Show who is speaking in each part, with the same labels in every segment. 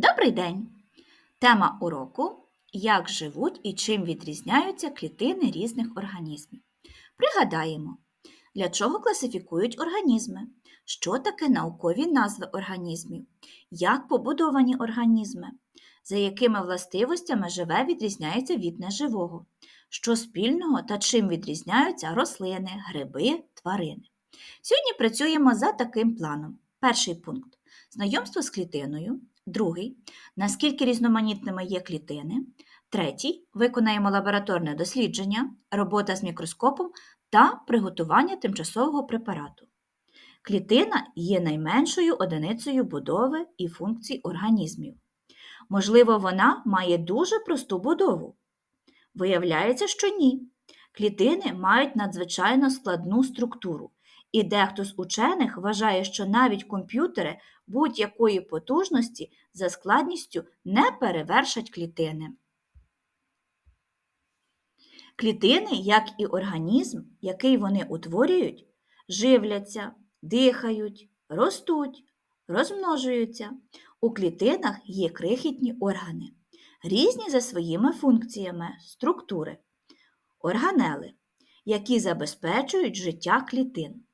Speaker 1: Добрий день! Тема уроку Як живуть і чим відрізняються клітини різних організмів. Пригадаємо, для чого класифікують організми, що таке наукові назви організмів, як побудовані організми, за якими властивостями живе відрізняється від неживого, що спільного та чим відрізняються рослини, гриби, тварини. Сьогодні працюємо за таким планом. Перший пункт знайомство з клітиною. Другий наскільки різноманітними є клітини. Третій виконаємо лабораторне дослідження, робота з мікроскопом та приготування тимчасового препарату. Клітина є найменшою одиницею будови і функцій організмів. Можливо, вона має дуже просту будову. Виявляється, що ні. Клітини мають надзвичайно складну структуру, і дехто з учених вважає, що навіть комп'ютери будь-якої потужності за складністю не перевершать клітини. Клітини, як і організм, який вони утворюють, живляться, дихають, ростуть, розмножуються. У клітинах є крихітні органи, різні за своїми функціями структури, органели, які забезпечують життя клітин.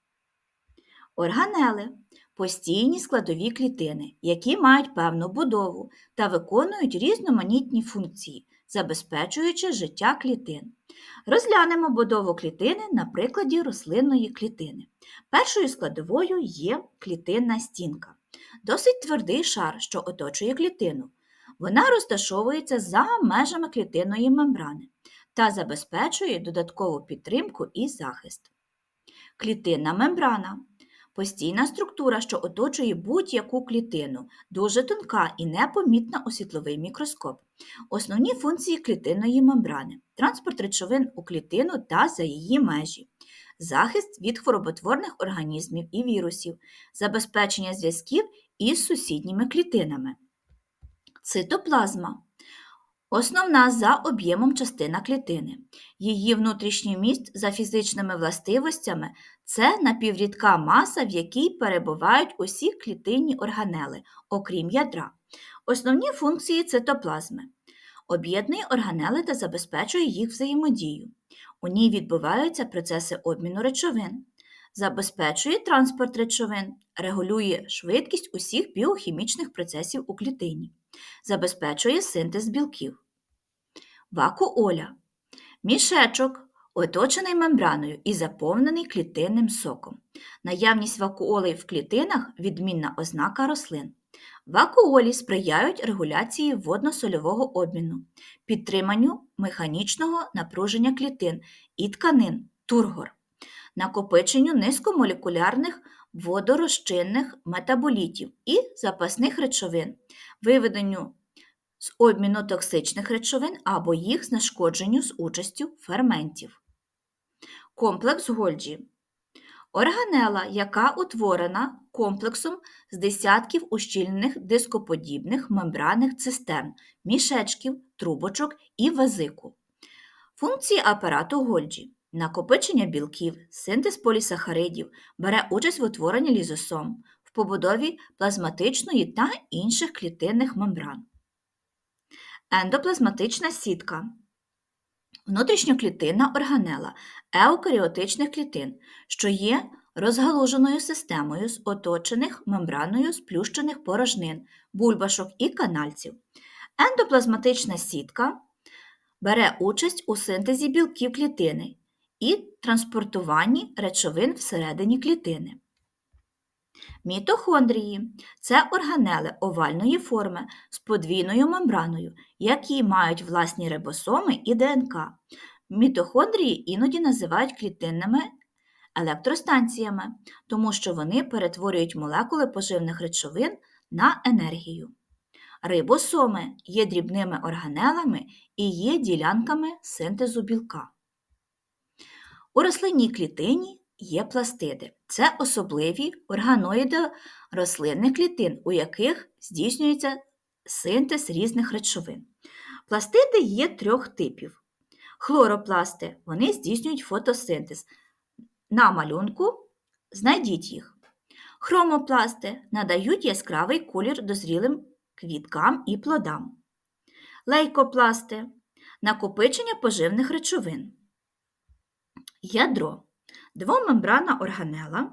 Speaker 1: Органели постійні складові клітини, які мають певну будову та виконують різноманітні функції, забезпечуючи життя клітин. Розглянемо будову клітини на прикладі рослинної клітини. Першою складовою є клітинна стінка, досить твердий шар, що оточує клітину. Вона розташовується за межами клітинної мембрани та забезпечує додаткову підтримку і захист. Клітинна мембрана Постійна структура, що оточує будь-яку клітину, дуже тонка і непомітна у світловий мікроскоп. Основні функції клітинної мембрани транспорт речовин у клітину та за її межі, захист від хвороботворних організмів і вірусів, забезпечення зв'язків із сусідніми клітинами. Цитоплазма Основна за об'ємом частина клітини. Її внутрішній міст за фізичними властивостями це напіврідка маса, в якій перебувають усі клітинні органели, окрім ядра. Основні функції цитоплазми. Об'єднує органели та забезпечує їх взаємодію. У ній відбуваються процеси обміну речовин, забезпечує транспорт речовин, регулює швидкість усіх біохімічних процесів у клітині, забезпечує синтез білків. Вакуоля мішечок, оточений мембраною і заповнений клітинним соком. Наявність вакуолей в клітинах відмінна ознака рослин. Вакуолі сприяють регуляції водно-сольового обміну, підтриманню механічного напруження клітин і тканин тургор, накопиченню низькомолекулярних водорозчинних метаболітів і запасних речовин, виведенню з обміну токсичних речовин або їх знешкодженню з участю ферментів. Комплекс Гольджі Органела, яка утворена комплексом з десятків ущільнених дископодібних мембранних цистерн, мішечків, трубочок і вазику. Функції апарату Гольджі накопичення білків, синтез полісахаридів, бере участь в утворенні лізосом, в побудові плазматичної та інших клітинних мембран. Ендоплазматична сітка. Внутрішньоклітинна органела еукаріотичних клітин, що є розгалуженою системою з оточених мембраною сплющених порожнин, бульбашок і канальців. Ендоплазматична сітка бере участь у синтезі білків клітини і транспортуванні речовин всередині клітини. Мітохондрії це органели овальної форми з подвійною мембраною, які мають власні рибосоми і ДНК. Мітохондрії іноді називають клітинними електростанціями, тому що вони перетворюють молекули поживних речовин на енергію. Рибосоми є дрібними органелами і є ділянками синтезу білка. У рослинній клітині є пластиди. Це особливі органоїди рослинних клітин, у яких здійснюється синтез різних речовин. Пластиди є трьох типів. Хлоропласти вони здійснюють фотосинтез. На малюнку знайдіть їх. Хромопласти надають яскравий колір дозрілим квіткам і плодам. Лейкопласти накопичення поживних речовин. Ядро двомембранна органела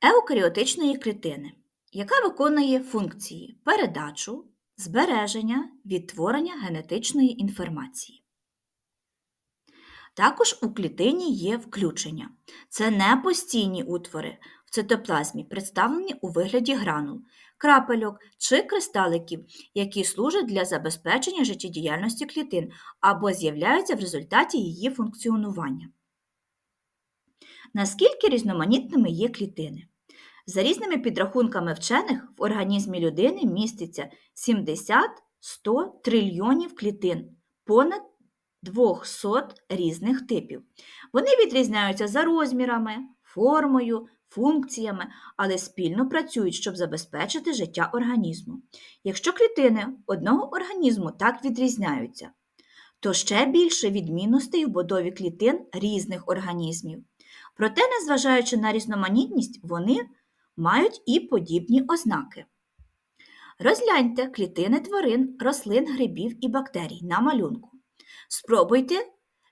Speaker 1: еукаріотичної клітини, яка виконує функції передачу, збереження, відтворення генетичної інформації. Також у клітині є включення. Це не постійні утвори в цитоплазмі, представлені у вигляді гранул, крапельок чи кристаликів, які служать для забезпечення життєдіяльності клітин або з'являються в результаті її функціонування. Наскільки різноманітними є клітини? За різними підрахунками вчених, в організмі людини міститься 70-100 трильйонів клітин, понад 200 різних типів. Вони відрізняються за розмірами, формою, функціями, але спільно працюють, щоб забезпечити життя організму. Якщо клітини одного організму так відрізняються, то ще більше відмінностей в будові клітин різних організмів. Проте, незважаючи на різноманітність, вони мають і подібні ознаки. Розгляньте клітини тварин, рослин, грибів і бактерій на малюнку. Спробуйте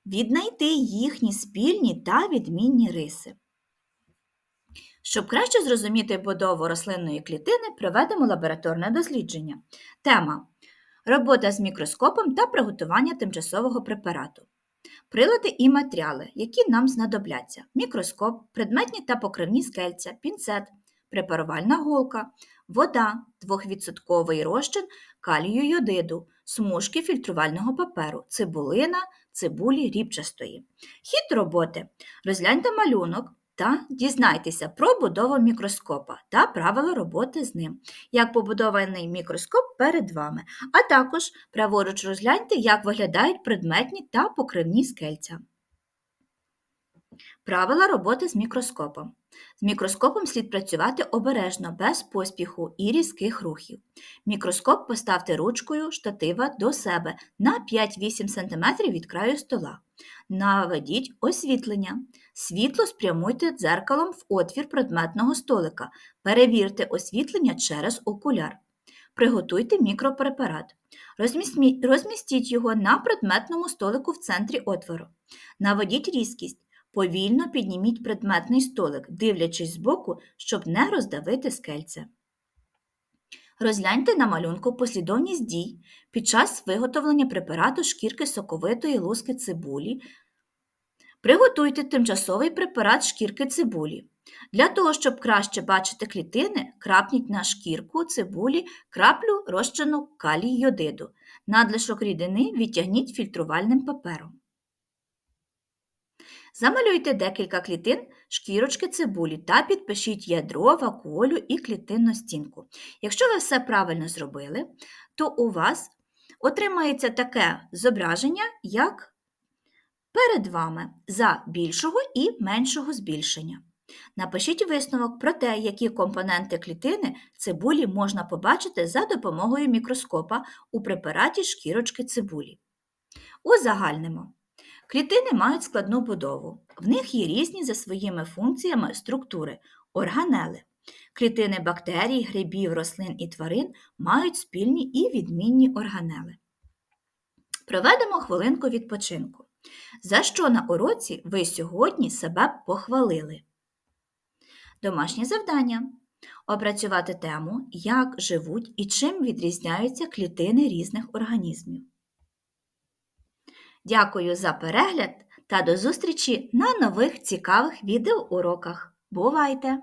Speaker 1: віднайти їхні спільні та відмінні риси. Щоб краще зрозуміти будову рослинної клітини, проведемо лабораторне дослідження. Тема Робота з мікроскопом та приготування тимчасового препарату. Прилади і матеріали, які нам знадобляться: мікроскоп, предметні та покривні скельця, пінцет, препарувальна голка, вода, 2% розчин калію йодиду, смужки фільтрувального паперу, цибулина, цибулі рібчастої. Хід роботи. Розгляньте малюнок та дізнайтеся про будову мікроскопа та правила роботи з ним, як побудований мікроскоп перед вами, а також праворуч розгляньте, як виглядають предметні та покривні скельця. Правила роботи з мікроскопом. З мікроскопом слід працювати обережно, без поспіху і різких рухів. Мікроскоп поставте ручкою штатива до себе на 5-8 см від краю стола. Наведіть освітлення. Світло спрямуйте дзеркалом в отвір предметного столика. Перевірте освітлення через окуляр. Приготуйте мікропрепарат. Розмістіть його на предметному столику в центрі отвору. Наведіть різкість. Повільно підніміть предметний столик, дивлячись збоку, щоб не роздавити скельце. Розгляньте на малюнку послідовність дій під час виготовлення препарату шкірки соковитої луски цибулі. Приготуйте тимчасовий препарат шкірки цибулі. Для того, щоб краще бачити клітини, крапніть на шкірку цибулі краплю розчину калій йодиду. Надлишок рідини відтягніть фільтрувальним папером. Замалюйте декілька клітин шкірочки цибулі та підпишіть ядро, вакуолю і клітинну стінку. Якщо ви все правильно зробили, то у вас отримається таке зображення, як перед вами за більшого і меншого збільшення. Напишіть висновок про те, які компоненти клітини цибулі можна побачити за допомогою мікроскопа у препараті шкірочки цибулі. Узагальнимо. Клітини мають складну будову. В них є різні за своїми функціями структури, органели. Клітини бактерій, грибів, рослин і тварин мають спільні і відмінні органели. Проведемо хвилинку відпочинку. За що на уроці ви сьогодні себе похвалили? Домашнє завдання. Опрацювати тему, як живуть і чим відрізняються клітини різних організмів. Дякую за перегляд та до зустрічі на нових цікавих відеоуроках. Бувайте!